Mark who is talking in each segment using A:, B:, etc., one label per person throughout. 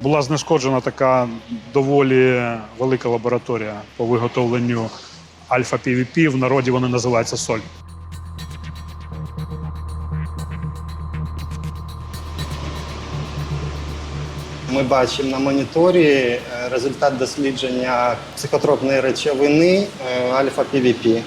A: Була знешкоджена така доволі велика лабораторія по виготовленню альфа пвп В народі вони називаються соль.
B: Ми бачимо на моніторі е, результат дослідження психотропної речовини е, альфа-ПВП.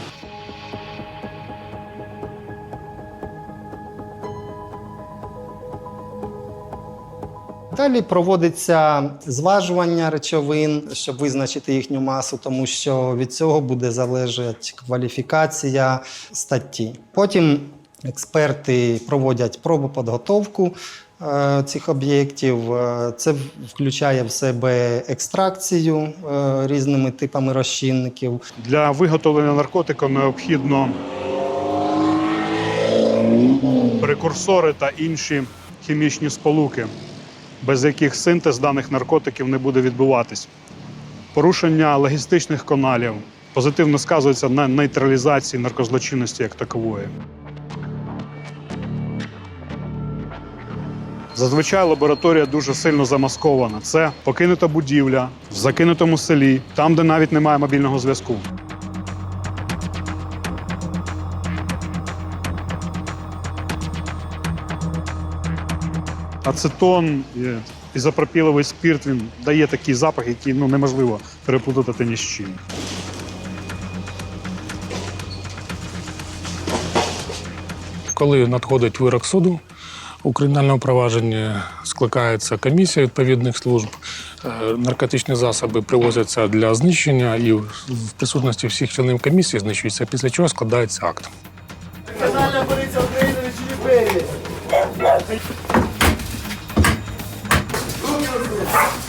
B: Далі проводиться зважування речовин, щоб визначити їхню масу, тому що від цього буде залежати кваліфікація статті. Потім експерти проводять пробоподготовку е, цих об'єктів. Е, Це включає в себе екстракцію е, різними типами розчинників,
A: Для виготовлення наркотику необхідно прекурсори та інші хімічні сполуки, без яких синтез даних наркотиків не буде відбуватись. Порушення логістичних каналів позитивно сказується на нейтралізації наркозлочинності як такової. Зазвичай лабораторія дуже сильно замаскована. Це покинута будівля в закинутому селі, там, де навіть немає мобільного зв'язку. Ацетон, ізопропіловий спирт він дає такий запах, який ну, неможливо переплутати ні з чим.
C: Коли надходить вирок суду у кримінальному провадженні, скликається комісія відповідних служб, е, наркотичні засоби привозяться для знищення і в присутності всіх членів комісії знищується, після чого складається акт.
D: Національна поліція України двері. Thank you.